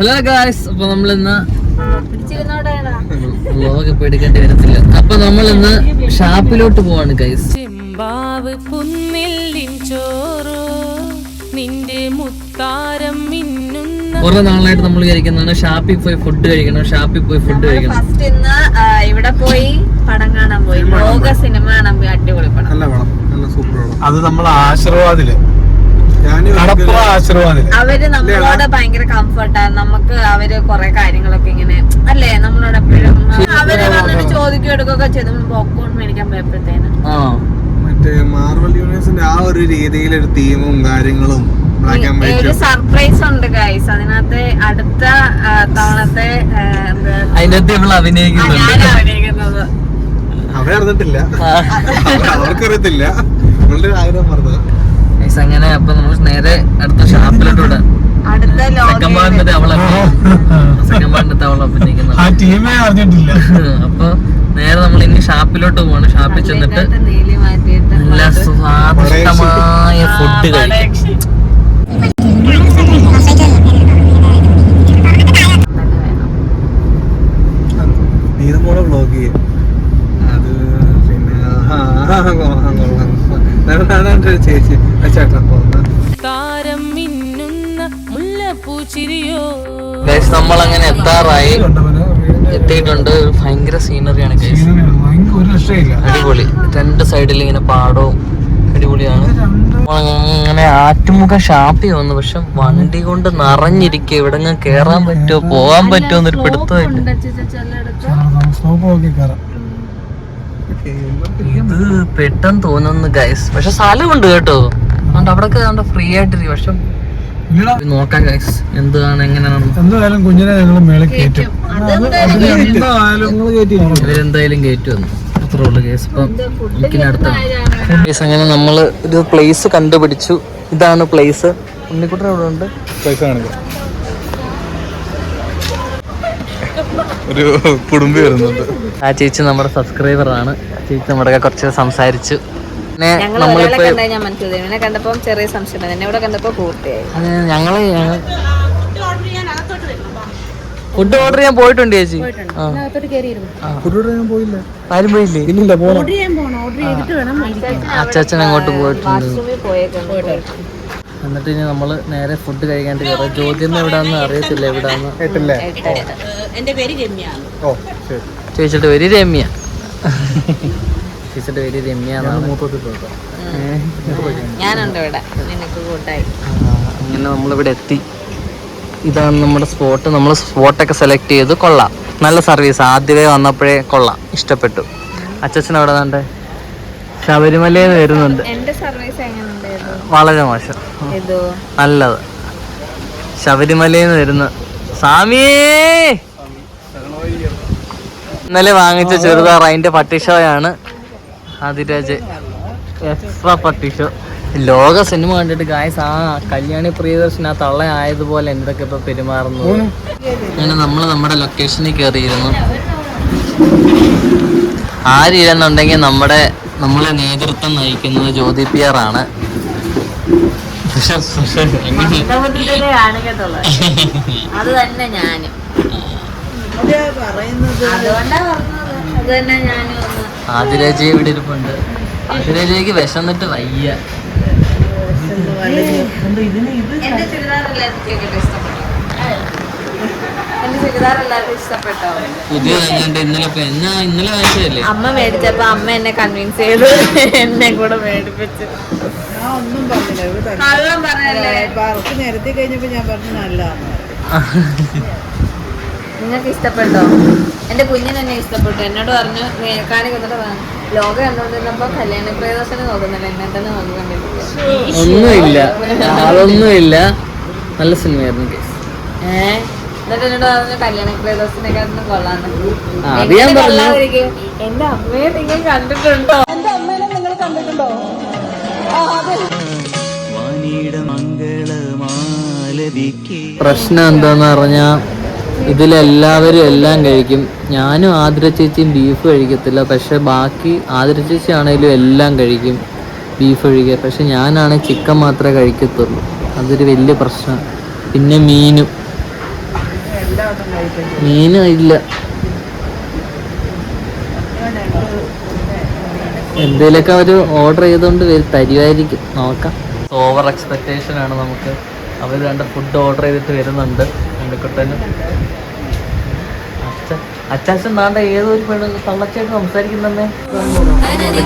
Hello guys അപ്പൊ നമ്മൾ ഇന്ന് പിടിച്ചിരുന്നോടെടാ വ്ലോഗ് ഇപ്പൊ എടുക്കേണ്ടി വരത്തില്ല. അപ്പൊ നമ്മൾ ഇന്ന് ഷാപ്പിലോട്ട് പോവാണ് ഗൈസ് ചെമ്പാവ് കുന്നില്ലിൻ ചോറോ നിന്റെ മുത്താരം മിന്നുന്ന കുറെ നാളായിട്ട് നമ്മൾ വിചാരിക്കുന്നതാണ് ഷാപ്പിൽ പോയി ഫുഡ് കഴിക്കണം ഷാപ്പിൽ പോയി ഫുഡ് കഴിക്കണം. ഫസ്റ്റ് ഇന്ന് ആ, ഇവിടെ പോയി പടം കാണാൻ പോയി. ലോക സിനിമ കാണാൻ പോയി. അടിപൊളി പടം. നല്ല പടം. നല്ല സൂപ്പർ പടം. അത് നമ്മൾ ആശീർവാദിൽ. ഞാൻ കടപ്പുറ ആശീർവാദിൽ. അവർ നമ്മളോട് ഭയങ്കര കംഫർട്ടാണ് നമുക്ക് അവർ കൊറേ കാര്യങ്ങളൊക്കെ ഇങ്ങനെ അല്ലേ? നമ്മളോട് എപ്പോഴും അവർ വന്നിട്ട് ചോദിക്കും എടുക്കുകയൊക്കെ ചെയ്ത്. പോപ്കോൺ മേടിക്കാൻ പോയപ്പോഴത്തേന്. ആ. മറ്റേ മാർവൽ യൂണിവേഴ്സിന്റെ ആ ഒരു രീതിയിലൊരു തീമും കാര്യങ്ങളും ബ്ലാക്ക് ആൻഡ് ഒരു സർപ്രൈസ് ഉണ്ട് ഗൈസ് അതിനകത്ത് അടുത്ത തവണത്തെ അതിനകത്ത് നമ്മൾ അഭിനയിക്കുന്നുണ്ട്. അഭിനയിക്കുന്നത്. അവരറിഞ്ഞിട്ടില്ല അവർക്കറിയത്തില്ല. ആഗ്രഹം പറഞ്ഞത്. അങ്ങനെ അപ്പൊ നമ്മൾ നേരെ അടുത്ത ഷാപ്പിലോട്ട് സെക്കൻഡ് പാർട്ടിന്റെ അവളെ സെക്കൻഡ് പാർട്ടിന്റെ അവളെ അഭിനയിക്കുന്നത് ആ ടീമേ അറിഞ്ഞിട്ടില്ല. അപ്പൊ നേരെ നമ്മൾ ഇനി ഷാപ്പിലോട്ട് പോവാണ്. ഷാപ്പിൽ ചെന്നിട്ട് നല്ല സ്വാദിഷ്ടമായ ഫുഡ് കഴിക്കും. ചേച്ചി. വ്ളോഗ് നമ്മൾ അങ്ങനെ എത്താറായി. എത്തിയിട്ടുണ്ട്. ഭയങ്കര സീനറിയാണ് അടിപൊളി. രണ്ട് സൈഡിൽ ഇങ്ങനെ പാടവും അടിപൊളിയാണ്. അങ്ങനെ ആറ്റുമുഖ ഷാപ്പി വന്നു. പക്ഷെ വണ്ടി കൊണ്ട് നിറഞ്ഞിരിക്കുക. ഇവിടെ കേറാൻ പറ്റുമോ? പോകാൻ പറ്റുമോ എന്നൊരു പിടുത്തമില്ല ഇത് പെട്ടെന്ന് തോന്നുന്നു ഗൈസ് പക്ഷെ സ്ഥലമുണ്ട് കേട്ടോ. അതുകൊണ്ട് അവിടെ ഫ്രീ ആയിട്ടിരിക്കും. പക്ഷെ നോക്കാം ഗൈസ് എന്താണ് എങ്ങനെയാണ്? എന്തായാലും കുഞ്ഞിനെ ഞങ്ങൾ മേളിൽ കയറ്റും ഇവരെന്തായാലും കയറ്റി വന്നു അത്രേ ഉള്ളൂ കേസ് ഇപ്പം എനിക്കിനി അടുത്ത കേസ് അങ്ങനെ നമ്മൾ ഒരു പ്ലേസ് കണ്ടുപിടിച്ചു. ഇതാണ് പ്ലേസ് ഉണ്ണിക്കുട്ടൻ അവിടെ ഉണ്ട്? പൈസ കാണിക്കാം ഒരു കുടുംബി വരുന്നുണ്ട്. ആ ചേച്ചി നമ്മുടെ സബ്സ്ക്രൈബർ ആണ്. ചേച്ചി നമ്മുടെ കുറച്ച് സംസാരിച്ചു. ഞങ്ങൾ ഒരാളെ കണ്ടാൽ ഞാൻ മനസ്സിലായി. കണ്ടപ്പോൾ ചെറിയ സംശയം. എന്നെ ഇവിടെ കണ്ടപ്പോ പൂർത്തിയായി. അത് ഞങ്ങൾ ഫുഡ് ഓർഡർ ചെയ്യാൻ പോയിട്ടുണ്ട് ചേച്ചി. ആ. ഞാൻ പോയില്ല. ആരും പോയില്ലേ? ഇല്ലില്ല പോണം. അച്ചാച്ചൻ അങ്ങോട്ട് പോയിട്ടുണ്ട്. എന്നിട്ട് ഇനി നമ്മൾ നേരെ ഫുഡ് കഴിക്കാണ്ട് കയറാം ചോദ്യം എവിടാന്ന് അറിയത്തില്ല എവിടാന്ന്. കേട്ടില്ലേ ഓ ശരി. ചേച്ചിയുടെ പേര് രമ്യ. ചേച്ചിയുടെ പേര് രമ്യ എന്നാണ്. ഞാനുണ്ട് ഇവിടെ നിനക്ക് കൂട്ടായി. അങ്ങനെ നമ്മളിവിടെ എത്തി. ഇതാണ് നമ്മുടെ സ്പോട്ട് നമ്മൾ സ്പോട്ടൊക്കെ സെലക്ട് ചെയ്ത് കൊള്ളാം. നല്ല സർവീസ് ആദ്യമേ വന്നപ്പോഴേ കൊള്ളാം. ഇഷ്ടപ്പെട്ടു. അച്ഛൻ അവിടെ നിന്നുണ്ട് ശബരിമലയിൽ നിന്ന് വരുന്നുണ്ട് വളരെ മോശം. ഇതോ നല്ലത്. ശബരിമലയിൽ നിന്ന് വരുന്ന സ്വാമിയേ ഇന്നലെ വാങ്ങിച്ച ചെറുതാർ അതിന്റെ പട്ടിഷോയാണ്. ആദിരാജ് എക്സ്ട്രാ പട്ടിഷോ. ലോക സിനിമ കണ്ടിട്ട് ഗായസ് ആ കല്യാണി പ്രിയദർശൻ ആ തള്ള ആയതുപോലെ എന്തൊക്കെ ഇപ്പൊ പെരുമാറുന്നു. അങ്ങനെ നമ്മൾ നമ്മുടെ ലൊക്കേഷനിൽ കയറിയിരുന്നു ആരില്ലെന്നുണ്ടെങ്കിൽ നമ്മുടെ നമ്മളെ നേതൃത്വം നയിക്കുന്നത് ജ്യോതി പി ആർ ആണ്. അത് തന്നെ ഞാനും. അതുകൊണ്ടാ പറഞ്ഞത്. അത് തന്നെ ഞാനും ഒന്ന് ആതിരാജി ഇവിടെ ഇരിപ്പുണ്ട്. ആതിരാജയ്ക്ക് വിശന്നിട്ട് വയ്യ. പുതിയ ഇന്നലെ ഇപ്പൊ എന്നാ ഇന്നലെ വാങ്ങിച്ചതല്ലേ? അമ്മ മേടിച്ചപ്പോ അമ്മ എന്നെ കൺവിൻസ് ചെയ്തു. എന്നെ കൂടെ മേടിപ്പിച്ചു. ഞാൻ ഒന്നും പറഞ്ഞില്ല? നിരത്തി കഴിഞ്ഞപ്പോ ഞാൻ പറഞ്ഞു നല്ലതാണ് നിങ്ങൾക്ക് ഇഷ്ടപ്പെട്ടോ എന്റെ കുഞ്ഞിന് എന്നെ ഇഷ്ടപ്പെട്ടു. എന്നോട് പറഞ്ഞു മേൽക്കാലി കൊന്നിട്ട് പറഞ്ഞു ലോകം കണ്ടോണ്ടിരുന്നപ്പോ കല്യാണ പ്രിയദർശനം നോക്കുന്നില്ല? എന്നെ തന്നെ നോക്കുന്നുണ്ടല്ല ഒന്നുമില്ല. നല്ല സിനിമയായിരുന്നു. ഏഹ് എന്നിട്ട് എന്നോട് പറഞ്ഞു കല്യാണ പ്രിയദർശനെക്കാട്ടിലും കൊള്ളാന്ന് ഞാൻ എങ്ങനെ പറഞ്ഞു. കൊള്ളാതിരിക്കും? എന്റെ അമ്മയെ നിങ്ങൾ കണ്ടിട്ടുണ്ടോ? പ്രശ്നം എന്താന്ന് പറഞ്ഞാ ഇതിലെല്ലാവരും എല്ലാം കഴിക്കും. ഞാനും ആതിര ചേച്ചിയും ബീഫ് കഴിക്കത്തില്ല. പക്ഷെ ബാക്കി ആതിര ചേച്ചി ആണെങ്കിലും എല്ലാം കഴിക്കും. ബീഫ് കഴിക്കുക പക്ഷെ ഞാനാണെങ്കിൽ ചിക്കൻ മാത്രമേ കഴിക്കത്തുള്ളൂ. അതൊരു വലിയ പ്രശ്നം പിന്നെ മീനും. മീനും ഇല്ല. എന്തേലൊക്കെ അവർ ഓർഡർ ചെയ്തുകൊണ്ട് തരുമായിരിക്കും നോക്കാം. ഓവർ എക്സ്പെക്ടേഷൻ ആണ് നമുക്ക്. അവർ രണ്ട് ഫുഡ് ഓർഡർ ചെയ്തിട്ട് വരുന്നുണ്ട്. ഉണ്ണിക്കുട്ടനും അച്ചാച്ചൻ നാണ്ട ഏതോ ഒരു പെണ്ണ് തള്ളച്ചായിട്ട് സംസാരിക്കുന്നേ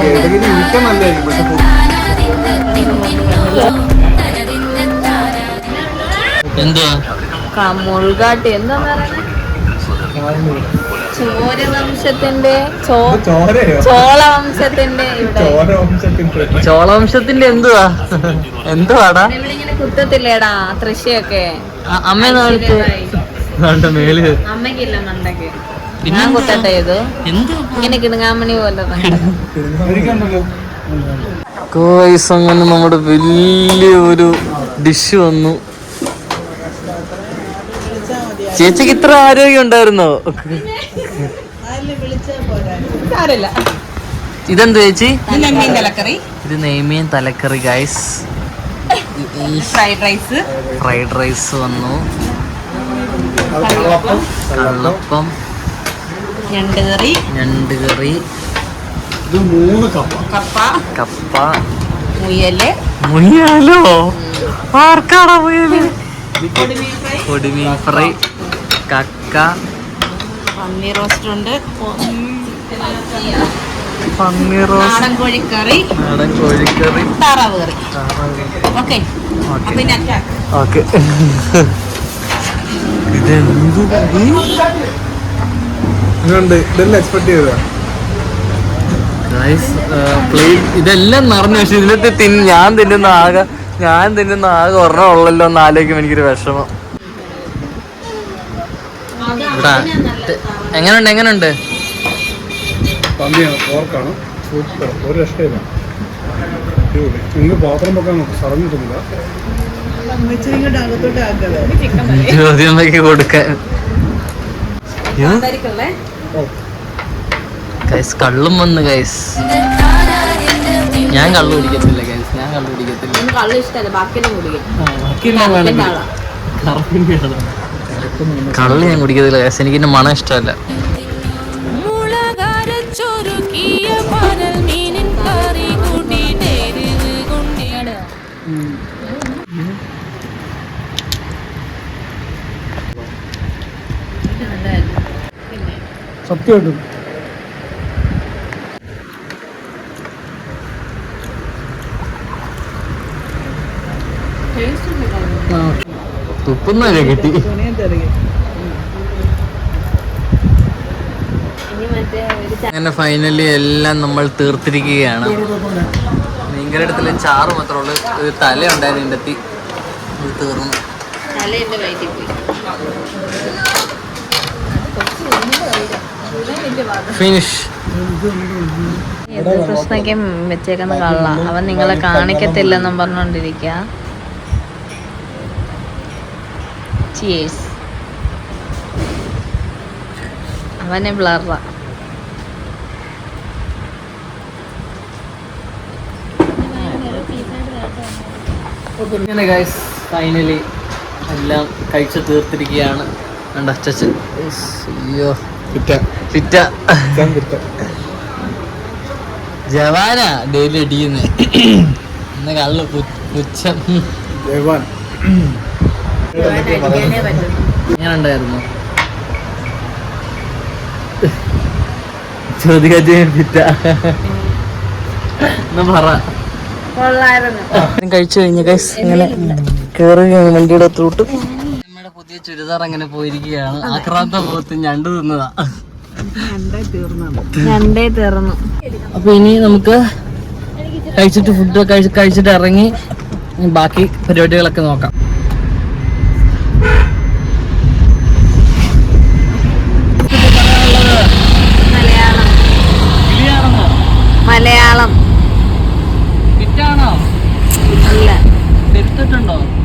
ഏതെങ്കിലും ഇരിക്കാൻ നല്ലതായിരിക്കും പക്ഷെ എന്തുവാ? മുൾകാട്ടി എന്താ ചോരവംശത്തിന്റെ ചോളവംശത്തിന്റെ ഇവിടെ. ചോര വംശത്തിന്റെ ചോളവംശത്തിന്റെ എന്തുവാ? എന്തുവാടാ? കുത്തത്തില്ലേടാ തൃശ്ശിയൊക്കെ അമ്മ നാളത്തെ അമ്മക്കില്ല മണ്ടക്ക് ഞാൻ കുത്തട്ടെ ഇത് എന്ത്? ഇങ്ങനെ കിണുങ്ങാമണി പോലെ ഇരിക്കണ്ടല്ലോ ഗോയ്സ് അങ്ങനെ നമ്മുടെ വലിയ ഒരു ഡിഷ് വന്നു. ചേച്ചിക്ക് ഇത്ര ആരോഗ്യം ഉണ്ടായിരുന്നോ? ഇതെന്ത് ചേച്ചി? നെമ്മീൻ തലക്കറി? ഇത് നെയ്മീൻ തലക്കറി guys fried rice fried rice വന്നു. കള്ളപ്പം. ഞണ്ട് കറി. ഞണ്ട് കറി. ഇത് മൂന്ന് കപ്പ. കപ്പ. കപ്പ. മുയൽ മുയലോ? ആർക്കാടാ മുയൽ? കൊടിമീൻ ഫ്രൈ. കക്ക. പന്നി റോസ്റ്റ് ഉണ്ട്. പന്നി റോസ്റ്റ്. നാടൻ കോഴിക്കറി. നാടൻ കോഴിക്കറി. താറാവ് കറി. ഓക്കെ. ഓക്കെ. ഓക്കെ. ഇതെന്ത് ഇതുണ്ട് ഇതെല്ലാം എക്സ്പെക്ട് ചെയ്തതാ. ഗൈസ് ഇതെല്ലാം നിറഞ്ഞു. പക്ഷെ ഇതിലത്തെ തിന്ന് ഞാൻ തിന്നുന്ന ആകെ ഞാൻ തിന്നുന്ന ആകെ ഒരെണ്ണം ഉള്ളല്ലോ എന്ന് ആലോചിക്കും എനിക്കൊരു വിഷമം. എങ്ങനെയുണ്ട് എങ്ങനുണ്ട് എങ്ങനുണ്ട്? പന്നിയാണ് പോർക്കാണ് സൂപ്പർ. ഒരു രക്ഷയില്ല. അടിപൊളി. നിങ്ങൾ പാത്രം വെക്കാൻ നോക്കും ചോദ്യമൊക്കെ കൊടുക്കാൻ. ഗൈസ് കള്ളും വന്ന് ഗൈസ് ഞാൻ കള്ളു കുടിക്കത്തില്ല ഗൈസ് ഞാൻ കള്ളു കുടിക്കത്തില്ല. കള്ളു ഇഷ്ടമല്ല ബാക്കിയെല്ലാം കുടിക്കും. കള്ള് ഞാൻ കുടിക്കത്തില്ല ഗൈസ് എനിക്ക് എന്റെ മണം ഇഷ്ടമല്ല. സത്യമായിട്ടും. തുപ്പുന്നൊക്കെ കിട്ടി. അങ്ങനെ ഫൈനലി എല്ലാം നമ്മൾ തീർത്തിരിക്കുകയാണ്. മീൻകരടത്തിലെ ചാറ് മാത്രമേ ഉള്ളൂ. ഒരു തല ഉണ്ടായിരുന്നു എന്റെ തീർന്നു. ഫിനിഷ് കൃഷ്ണയ്ക്കും വെച്ചേക്കുന്ന കള്ള അവൻ നിങ്ങളെ കാണിക്കത്തില്ലെന്നും പറഞ്ഞോണ്ടിരിക്ക ചിയേഴ്സ് അവനെ ബ്ലറ ഇങ്ങനെ ഗൈസ് ഫൈനലി എല്ലാം കഴിച്ചു തീർത്തിരിക്കുകയാണ്. കണ്ട അച്ഛൻ അയ്യോ. ഫിറ്റ ഫിറ്റ ഞാൻ ഫിറ്റ ജവാന ഡെയിലി അടിയുന്നേ ഇന്ന് കള്ളു പുച്ഛം. ജവാൻ. പറ. കൊള്ളായിരുന്നു. കഴിച്ചു കഴിഞ്ഞ ഗൈസ് ഇങ്ങനെ കേറുകയാണ് വണ്ടിയുടെ ത്രൂട്ട് നമ്മുടെ പുതിയ ചുരിദാർ അങ്ങനെ പോയിരിക്കുകയാണ്. ആക്രാന്ത പോത്ത് ഞണ്ട് തിന്നതാ. തീർന്നു. അപ്പൊ ഇനി നമുക്ക് കഴിച്ചിട്ട് ഫുഡ് കഴിച്ചിട്ട് ഇറങ്ങി ബാക്കി പരിപാടികളൊക്കെ നോക്കാം.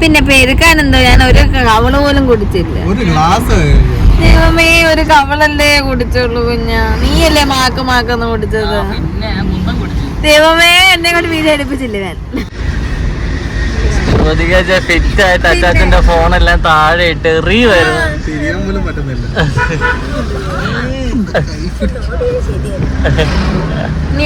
പിന്നെ പെരുക്കാൻ എന്തോ ഞാൻ ഒരു കവള പോലും കുടിച്ചില്ല. ഒരു ഗ്ലാസ് ദൈവമേ ഒരു കവളല്ലേ കുടിച്ചുള്ളൂ കുഞ്ഞ. നീയല്ലേ മാക്ക് മാക്കെന്ന് കുടിച്ചത്? ദൈവമേ എന്നെ കൊണ്ട് വീട് അടുപ്പിച്ചില്ലേ ഞാൻ? ഫിറ്റ് ആയിട്ട് അച്ചാച്ചന്റെ ഫോണെല്ലാം താഴെ ഇട്ട് എറിയുമായിരുന്നു തിരിയാൻ പോലും പറ്റുന്നില്ല. നീ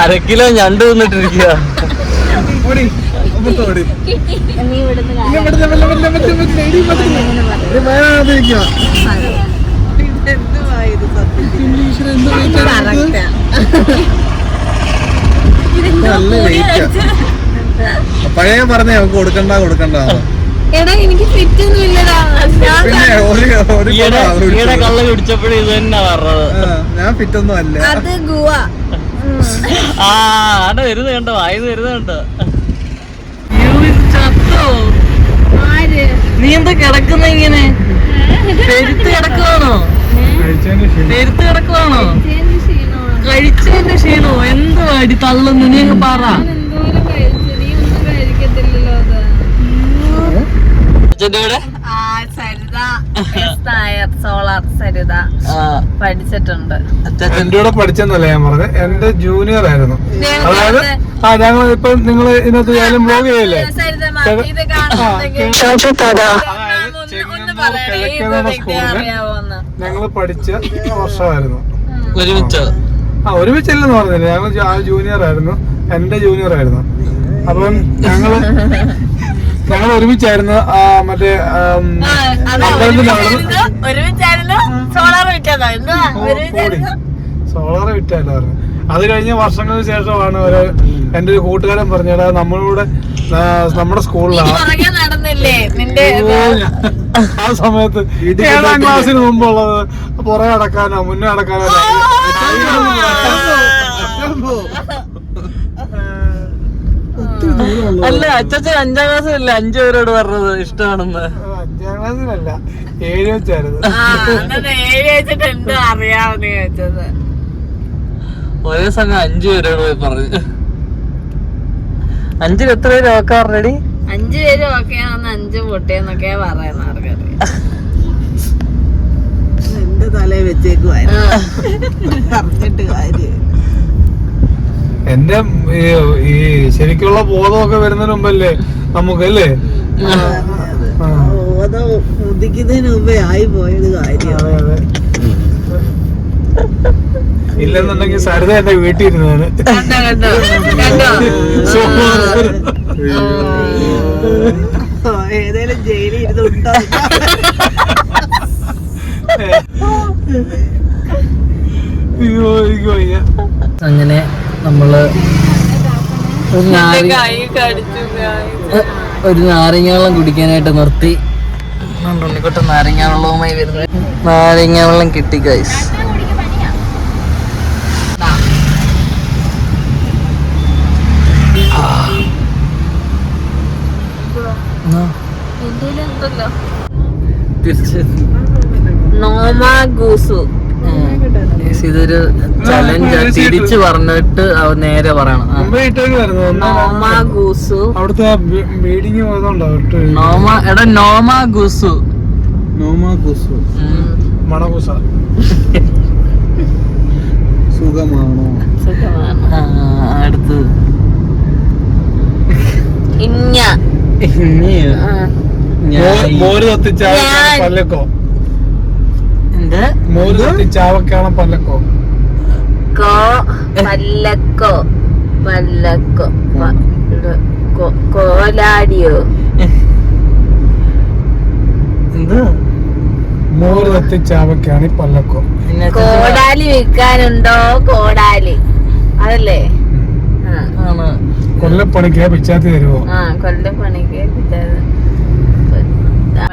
അര കിലോ ഞണ്ട് തിന്നിട്ടിരിക്കുക ഓടി അപ്പുറത്ത് ഓടി നീ ഇവിടുന്ന് ഇല്ല, പറ്റില്ല, പറ്റില്ല, പറ്റില്ല, പറ്റില്ല, ഇടി, പറ്റില്ല. ഇത് വേഗം ഇരിക്കുക. എന്തുവാ ഇത് സത്യത്തിൽ ഈശ്വരാ, എന്ത് weight ആണ് ഇത്? നല്ല weight ആ. പഴയ പറഞ്ഞ നമുക്ക് കൊടുക്കണ്ട കൊടുക്കണ്ട എടാ എനിക്ക് ഫിറ്റ് ഒന്നും ഇല്ലടാ ഞാൻ പിന്നെ ഒരു ഒരു ഈയിടെ കൊട ഈയിടെ കള്ള കുടിച്ചപ്പോഴും ഇത് തന്നെ പറഞ്ഞത്. ഞാൻ ഫിറ്റൊന്നും അല്ല. അത് ഗുവ. ആ ആടെ വരുന്നത് കണ്ടോ? ആയത് വരുന്നത് കണ്ടോ? ആര്? നീ എന്താ കിടക്കുന്ന ഇങ്ങനെ? പെരുത്ത് കിടക്കുവാണോ? പെരുത്ത് കിടക്കുവാണോ? കഴിച്ചതിന്റെ ക്ഷീണോ എന്തോ അടി തള്ളുന്നു? നീ അങ്ങ് പറ. ഒന്നും കഴിക്കത്തില്ലല്ലോ അത് സോളാർ സരിത പഠിച്ചിട്ടുണ്ട്. എന്റെ കൂടെ പഠിച്ചെന്നല്ല ഞാൻ പറഞ്ഞത് എന്റെ ജൂനിയർ ആയിരുന്നു. അതായത് ആ ഞങ്ങൾ ഇപ്പൊ നിങ്ങൾ ഇതിനകത്ത് ഏതായാലും ബ്ലോഗ് ചെയ്യില്ലേ? ഞങ്ങൾ പഠിച്ച വർഷമായിരുന്നു. ഒരുമിച്ച്? ആ ഒരുമിച്ചല്ലെന്ന് പറഞ്ഞില്ല. ഞങ്ങൾ ജൂനിയർ ആയിരുന്നു. എന്റെ ജൂനിയർ ആയിരുന്നു. അപ്പം ഞങ്ങൾ ഞങ്ങൾ ഒരുമിച്ചായിരുന്നു മറ്റേ സോളാർ വിറ്റായിരുന്നു അത് കഴിഞ്ഞ വർഷങ്ങൾക്ക് ശേഷമാണ് ഒരു എന്റെ ഒരു കൂട്ടുകാരൻ പറഞ്ഞത് നമ്മളിവിടെ നമ്മുടെ സ്കൂളിലാണ് നടന്നില്ലേ നിന്റെ ആ സമയത്ത് ഏഴാം ക്ലാസ്സിന് മുമ്പുള്ളത് പുറകെ അടക്കാനോ മുന്നേ അടക്കാനോ അല്ല അച്ഛൻ അഞ്ചാം ക്ലാസ് അല്ല അഞ്ചു പേരോട് പറഞ്ഞത് ഇഷ്ടമാണെന്ന്? അഞ്ചാം ക്ലാസ്സിലല്ല ഏഴ് വെച്ചായിരുന്നു. ഏഴ് വെച്ചിട്ട് എന്തോ അറിയാമെന്ന് ചോദിച്ചത് ഒരേ സമയം അഞ്ചു പേരോട് പോയി പറഞ്ഞു. അഞ്ചിൽ എത്ര പേര് നോക്കാറുണ്ടടി അഞ്ചു പേര് ഓക്കെയാണെന്ന് അഞ്ച് പൊട്ടിയെന്നൊക്കെയാ പറയുന്ന ആർക്കറിയാം. എന്റെ തലയിൽ വെച്ചേക്കുവായിരുന്നു. പറഞ്ഞിട്ട് കാര്യം എന്റെ ഈ- ശരിക്കുള്ള ബോധമൊക്കെ വരുന്നതിന് മുമ്പല്ലേ നമുക്ക് അല്ലേ ബോധം ഉദിക്കുന്നതിന് മുമ്പേ ആയി പോയത് ഇല്ലെന്നുണ്ടെങ്കിൽ സരിത എന്റെ വീട്ടിൽ ഇരുന്നതാണ് ഏതേലും ജയിലിൽ ഇരുന്നുണ്ടോ? അങ്ങനെ നമ്മൾ ഒരു. ഒരു നാരങ്ങ വെള്ളം കുടിക്കാനായിട്ട് നിർത്തി. ഉണ്ണിക്കൊട്ട് നാരങ്ങ വെള്ളവുമായി വരുന്നത്. നാരങ്ങ വെള്ളം കിട്ടി ഗൈസ് നോമാ ഗൂസു. ഇതൊരു ചലഞ്ച് തിരിച്ചു പറഞ്ഞിട്ട് അവ നേരെ പറയണം. നോമാ ഗൂസു. അവിടുത്തെ ബീഡിങ് നോമ എടാ നോമ ഗുസു. നോമ കുസു ഉം. മണകുസ സുഖമാണോ? അടുത്ത്. ഇഞ്ഞ. ഇഞ്ഞ. ആ. ഞാൻ- മോര് തത്തി ചാവക്കാണ് ചാവക്കാളം പല്ലക്കോ? കോ പല്ലക്കോ പല്ലക്കോ കോലാടിയോ? എന്ത്? മോര് തത്തി ചാവക്കാണ് പല്ലക്കോ. കോടാലി വിൽക്കാനുണ്ടോ? കോടാലി അതല്ലേ? കൊല്ലപ്പണിക്ക് പിച്ചാത്തി തരുവോ? ആ കൊല്ലം പണിക്ക്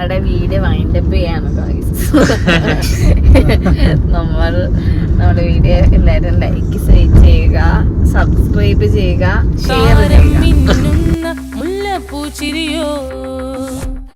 വീഡിയോ വീട് വൈൻഡപ്പ് ചെയ്യാണ്. നമ്മൾ നമ്മുടെ വീഡിയോ എല്ലാവരും ലൈക്ക് ചെയ്യുക സബ്സ്ക്രൈബ് ചെയ്യുക ഷെയർ ചെയ്യുക